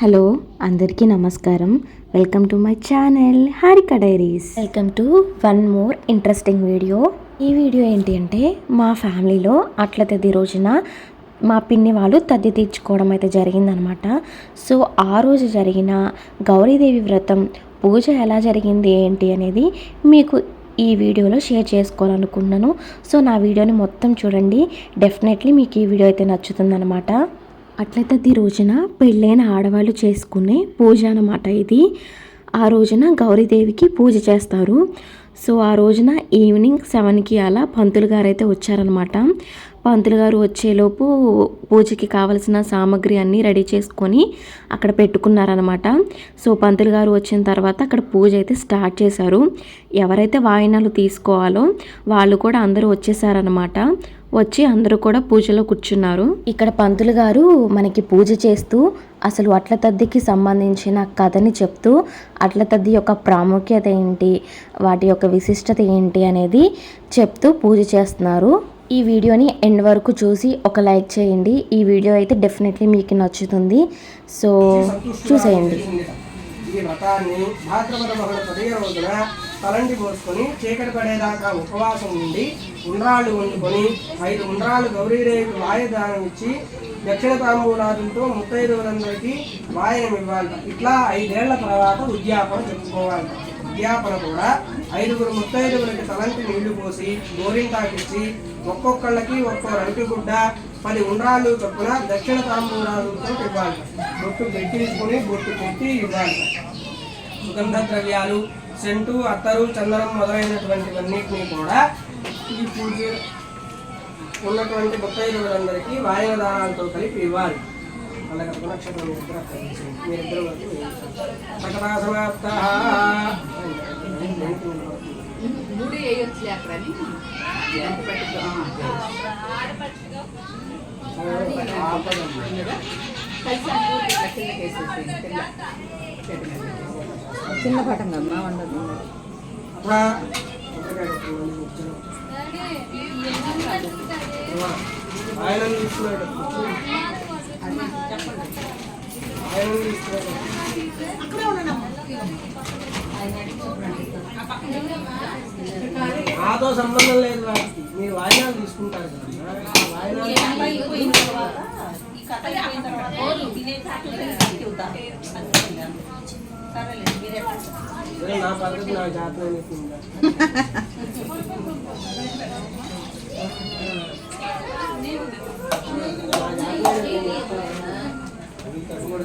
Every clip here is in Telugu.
హలో అందరికీ నమస్కారం. Welcome to my channel Harika diaries welcome to one more interesting video ఈ వీడియో ఏంటి అంటే మా ఫ్యామిలీలో అట్ల తది రోజున మా పిన్ని వాళ్ళు తద్ది తీర్చుకోవడం అయితే జరిగిందనమాట. సో ఆ రోజు జరిగిన గౌరీదేవి వ్రతం పూజ ఎలా జరిగింది ఏంటి అనేది మీకు ఈ వీడియోలో షేర్ చేసుకోవాలనుకున్నాను. సో నా వీడియోని మొత్తం చూడండి. డెఫినెట్లీ మీకు ఈ వీడియో అయితే నచ్చుతుందనమాట. అట్లయితే రోజున పెళ్ళైన ఆడవాళ్ళు చేసుకునే పూజ అన్నమాట ఇది. ఆ రోజున గౌరీదేవికి పూజ చేస్తారు. సో ఆ రోజున ఈవినింగ్ సెవెన్కి అలా పంతులు గారు అయితే వచ్చారనమాట పంతులు గారు వచ్చేలోపు పూజకి కావలసిన సామాగ్రి అన్నీ రెడీ చేసుకొని అక్కడ పెట్టుకున్నారనమాట సో పంతులు గారు వచ్చిన తర్వాత అక్కడ పూజ అయితే స్టార్ట్ చేశారు. ఎవరైతే వాయినాలు తీసుకోవాలో వాళ్ళు కూడా అందరూ వచ్చేసారనమాట వచ్చి అందరూ కూడా పూజలో కూర్చున్నారు. ఇక్కడ పంతులు గారు మనకి పూజ చేస్తూ అసలు అట్ల తద్దికి సంబంధించిన కథని చెప్తూ అట్ల తద్ది యొక్క ప్రాముఖ్యత ఏంటి? వాటి యొక్క విశిష్టత ఏంటి? అనేది చెప్తూ పూజ చేస్తున్నారు. ఈ వీడియోని ఎండ్ వరకు చూసి ఒక లైక్ చేయండి. ఈ వీడియో అయితే డెఫినెట్లీ మీకు నచ్చుతుంది. సో చూసేయండి. ఈ వ్రతాన్ని భాద్రపద పదిహే రోజున తలంటి పోసుకొని చీకటి పడేదాకా ఉపవాసం ఉండి ఉండ్రాళ్ళు వండుకొని ఐదు ఉండ్రాళ్ళు గౌరీదేవికి వాయుదానం ఇచ్చి దక్షిణ తాంబూలాదులతో ముత్తైదువులందరికీ వాయనం ఇవ్వాలి ఇట్లా ఐదేళ్ళ తర్వాత ఉద్యాపన చెప్పుకోవాలి ఉద్యాపన కూడా ఐదుగురు ముత్తైదుగురికి తలంటి నీళ్ళు పోసి గోరింటాకిచ్చి ఒక్కొక్కళ్ళకి ఒక్కో రంటిగుడ్డ పది ఉండ్రాలు చొప్పున దక్షిణ తాంబూలాలతో ఇవ్వాలి. బొట్టు పెట్టి బొట్టు పెట్టి ఇవ్వాలి. సుగంధ ద్రవ్యాలు సెంటు అత్తరు చందనం మొదలైనటువంటివన్నిటినీ కూడా ఈ పూజ ఉన్నటువంటి ముత్తైదువులందరికీ వాయన దానాలతో కలిపి ఇవ్వాలి. అలాగే ఒక నక్షత్రం ఇద్దరు అక్కడ వేసేయండి. మీరిద్దరు వరకు సమాప్త గుడి వేయొచ్చులే మీద పెట్టేసేయండి. చిన్న పటం కమ్మా ఉండదు. ఆయన తీసుకున్నాడు ఆయన తీసుకున్నాడు నాతో సంబంధం లేదు వాటికి మీరు వాయినాలు తీసుకుంటారు కదా. ఆ వాయినాలు సరే, నా పద్ధతి నాకు జాతర ఉందా కూడా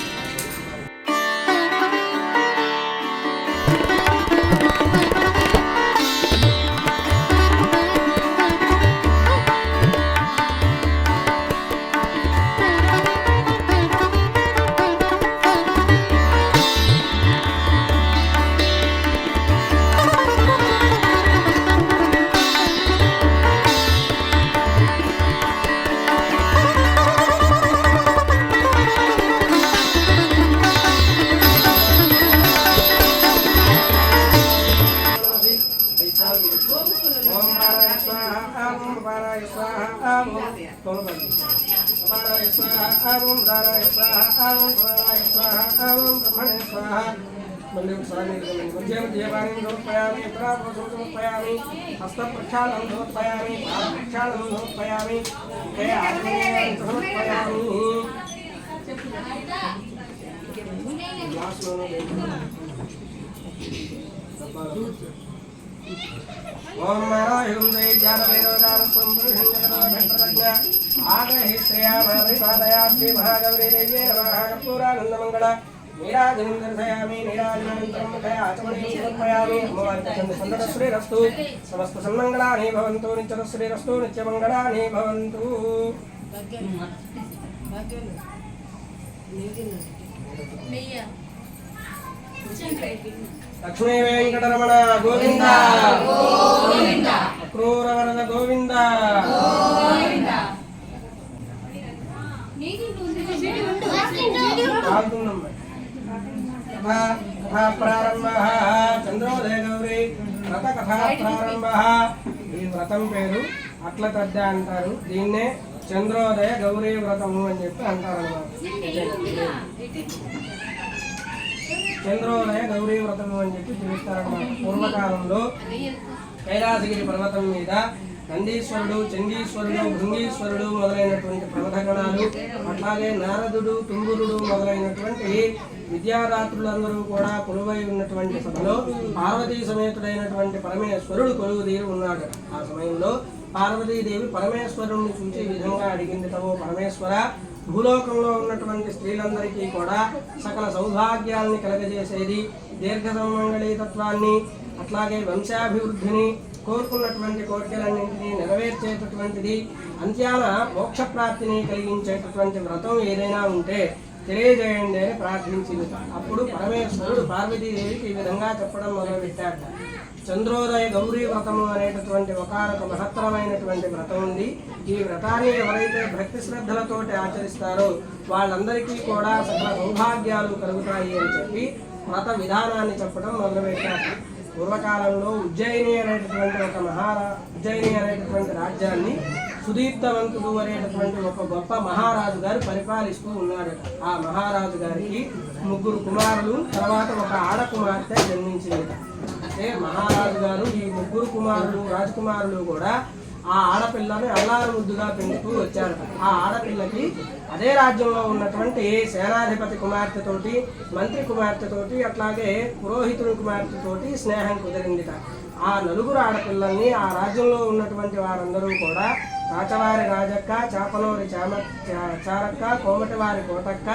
उज्जैन देवानी समर्पयामि प्राप्तम समर्पयामि हस्तप्रक्षालनं समर्पयामि पादप्रक्षालनं समर्पयामि ते आग्नेयं समर्पयामि ओम महायुन्दे ज्ञानभैरवनाम सम्प्रसङ्गरभट्टरज्ञा आगहिश्रया भागवरे देवे भागपूरानन्दमङ्गला నీరాజనం దర్శయామి నీరాజనానంతరం ముఖయా సమర్పయామి అమ్మవారికి సమస్త సన్మంగళాని భవంతు నిత్యశ్రీరస్తు నిత్యమంగళాని భవంతు లక్ష్మీ వెంకటరమణ గోవిందా కథా ప్రారంభ చంద్రోదయ గౌరీ వ్రత కథా ప్రారంభ ఈ వ్రతం పేరు అట్ల తద్ద అంటారు. దీన్నే చంద్రోదయ గౌరీ వ్రతము అని చెప్పి అంటారు చంద్రోదయ గౌరీ వ్రతము అని చెప్పి పిలుస్తారన్నమాట. పూర్వకాలంలో కైలాసగిరి పర్వతం మీద నందీశ్వరుడు చండీశ్వరుడు భృంగీశ్వరుడు మొదలైనటువంటి ప్రమథగణాలు అట్లాగే నారదుడు తుంగురుడు మొదలైనటువంటి విద్యారాత్రులందరూ కూడా కొలువై ఉన్నటువంటి సభలో పార్వతీ సమేతుడైనటువంటి పరమేశ్వరుడు కొలువు తీరు ఉన్నాడు. ఆ సమయంలో పార్వతీదేవి పరమేశ్వరుణ్ణి చూసి విధంగా అడిగింది తమో పరమేశ్వర భూలోకంలో ఉన్నటువంటి స్త్రీలందరికీ కూడా సకల సౌభాగ్యాల్ని కలగజేసేది దీర్ఘ తత్వాన్ని అట్లాగే వంశాభివృద్ధిని కోరుకున్నటువంటి కోరికలన్నింటినీ నెరవేర్చేటటువంటిది అంత్యాన మోక్ష ప్రాప్తిని కలిగించేటటువంటి వ్రతం ఏదైనా ఉంటే తెలియజేయండి అని ప్రార్థించింది. అప్పుడు పరమేశ్వరుడు పార్వతీదేవికి ఈ విధంగా చెప్పడం మొదలుపెట్టాడు చంద్రోదయ గౌరీ వ్రతము అనేటటువంటి ఒకనొక మహత్తరమైనటువంటి వ్రతం ఉంది. ఈ వ్రతాన్ని ఎవరైతే భక్తి శ్రద్ధలతోటి ఆచరిస్తారో వాళ్ళందరికీ కూడా సకల సౌభాగ్యాలు కలుగుతాయి అని చెప్పి వ్రత విధానాన్ని చెప్పడం మొదలుపెట్టారు. పూర్వకాలంలో ఉజ్జయిని అనేటటువంటి ఒక మహారా ఉజ్జయిని అనేటటువంటి రాజ్యాన్ని సుదీప్తవంతుడు అనేటటువంటి ఒక గొప్ప మహారాజు గారు పరిపాలిస్తూ ఉన్నాడు. ఆ మహారాజు గారికి ముగ్గురు కుమారులు తర్వాత ఒక ఆడకుమార్తె జన్మించింది. అంటే మహారాజు గారు ఈ ముగ్గురు కుమారులు రాజకుమారులు కూడా ఆ ఆడపిల్లని అల్లారు ముద్దుగా పెంచుతూ వచ్చారు. ఆ ఆడపిల్లకి అదే రాజ్యంలో ఉన్నటువంటి సేనాధిపతి కుమార్తెతోటి మంత్రి కుమార్తెతోటి అట్లాగే పురోహితుడి కుమార్తెతోటి స్నేహం కుదిరిందిట. ఆ నలుగురు ఆడపిల్లల్ని ఆ రాజ్యంలో ఉన్నటువంటి వారందరూ కూడా రాచవారి రాజక్క చాపనూరి చామ చా- చారక్క కోమటివారి కోటక్క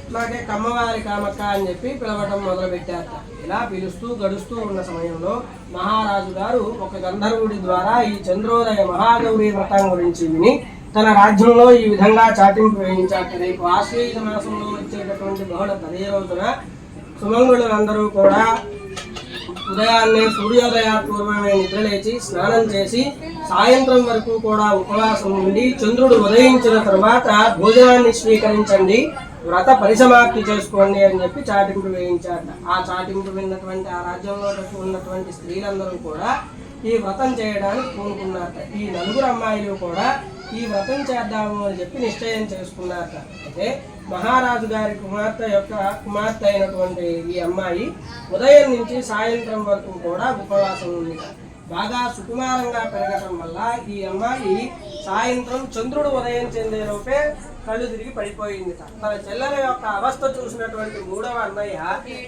అట్లాగే కమ్మవారి కామక్క అని చెప్పి పిలవటం మొదలుపెట్టారట. ఇలా పిలుస్తూ గడుస్తూ ఉన్న సమయంలో మహారాజు గారు ఒక గంధర్వుడి ద్వారా ఈ చంద్రోదయ మహాగౌరీ వ్రతం గురించి విని తన రాజ్యంలో ఈ విధంగా చాటింపు వేయించారు రేపు ఆశ్వయుజ మాసంలో వచ్చేటటువంటి బహుళ తదే రోజున సుమంగుళులందరూ కూడా ఉదయాన్నే సూర్యోదయ పూర్వమే నిద్రలేచి స్నానం చేసి సాయంత్రం వరకు కూడా ఉపవాసం ఉండి చంద్రుడు ఉదయించిన తర్వాత భోజనాన్ని స్వీకరించండి. వ్రత పరిసమాప్తి చేసుకోండి అని చెప్పి చాటింపు వేయించారట. ఆ చాటింపు విన్నటువంటి ఆ రాజ్యంలో ఉన్నటువంటి స్త్రీలందరూ కూడా ఈ వ్రతం చేయడానికి పూనుకున్నారట. ఈ నలుగురు అమ్మాయిలు కూడా ఈ వ్రతం చేద్దాము అని చెప్పి నిశ్చయం చేసుకున్నారట. అయితే మహారాజు గారి కుమార్తె యొక్క కుమార్తె అయినటువంటి ఈ అమ్మాయి ఉదయం నుంచి సాయంత్రం వరకు కూడా ఉపవాసం ఉంది బాగా సుకుమారంగా పెరగటం వల్ల ఈ అమ్మాయి సాయంత్రం చంద్రుడు ఉదయం చెందే లోపే కళ్ళు తిరిగి పడిపోయింది తన చెల్లెల యొక్క అవస్థ చూసినటువంటి మూడవ అన్నయ్య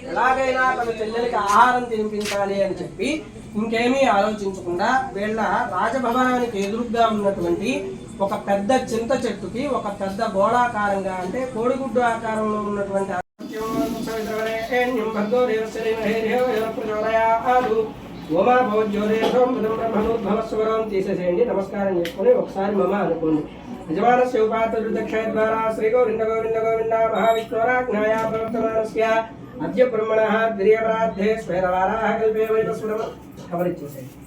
ఎలాగైనా తన చెల్లెలకి ఆహారం తినిపించాలి అని చెప్పి ఇంకేమీ ఆలోచించకుండా వీళ్ళ రాజభవనానికి ఎదురుగ్గా ఉన్నటువంటి ఒక పెద్ద చింత చెట్టుకి ఒక పెద్ద గోళాకారంగా అంటే కోడిగుడ్డు ఆకారంలో ఉన్నటువంటి తీసేసేయండి. నమస్కారం చేసుకుని ఒకసారి మమ అనుకోండి. యజమానస్య ఉపాతృదక్షయ ద్వారా శ్రీ గోవింద గోవింద గోవింద మహావిష్ణురాజ్ఞాయ ప్రవర్తమానస్య అద్య బ్రహ్మణ ద్వితీయపరాద్ధే స్వేరవారాः కల్పే వైవస్వరం కవరిచ్చేసేయండి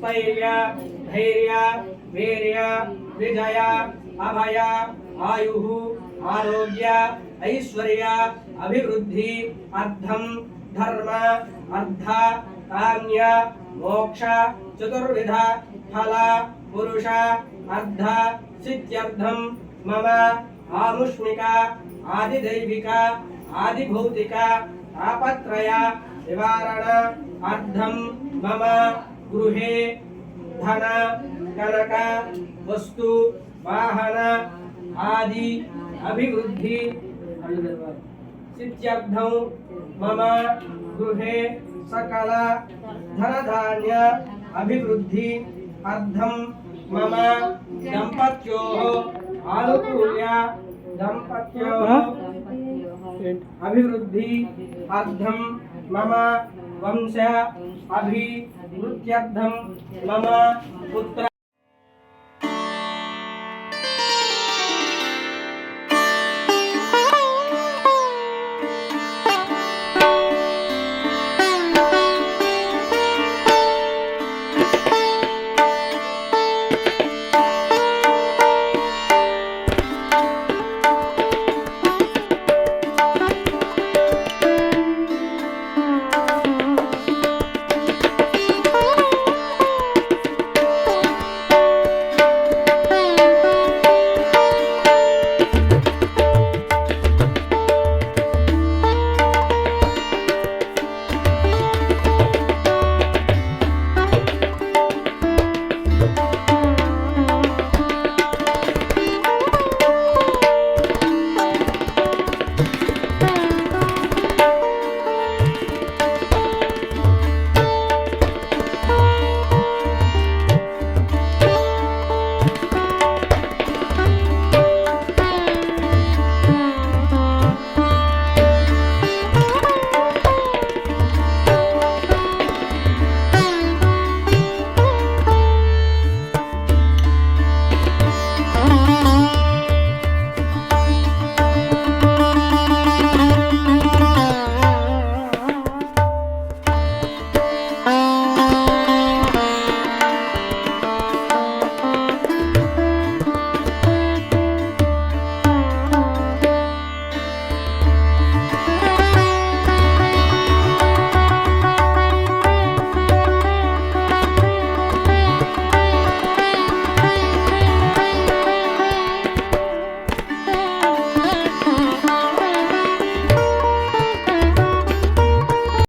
स्थर्य धैर्य, वीर्य, विजय, अभय, आयु, आरोग्य, ऐश्वर्य, अभिवृद्धि अर्थम धर्म अर्थ काम्य, मोक्ष, चतुर्विध, फल, पुरुष, अर्ध सिद्ध्यर्थम मम, आमुष्मिका, आदिदैविका, आदिभौतिका आपत्रया निवारण अर्धम मम गृहे धन कनक वस्तु, वाहन आदि अभिवृद्धि। मम गृह सकल धनधान्य अभिवृद्धि। अर्धम मम दंपत्यो आनुकूल्य दंपत्यो अभिवृद्धि। अर्धम मम वंश अभी मृत्यर्थम मम पुत्र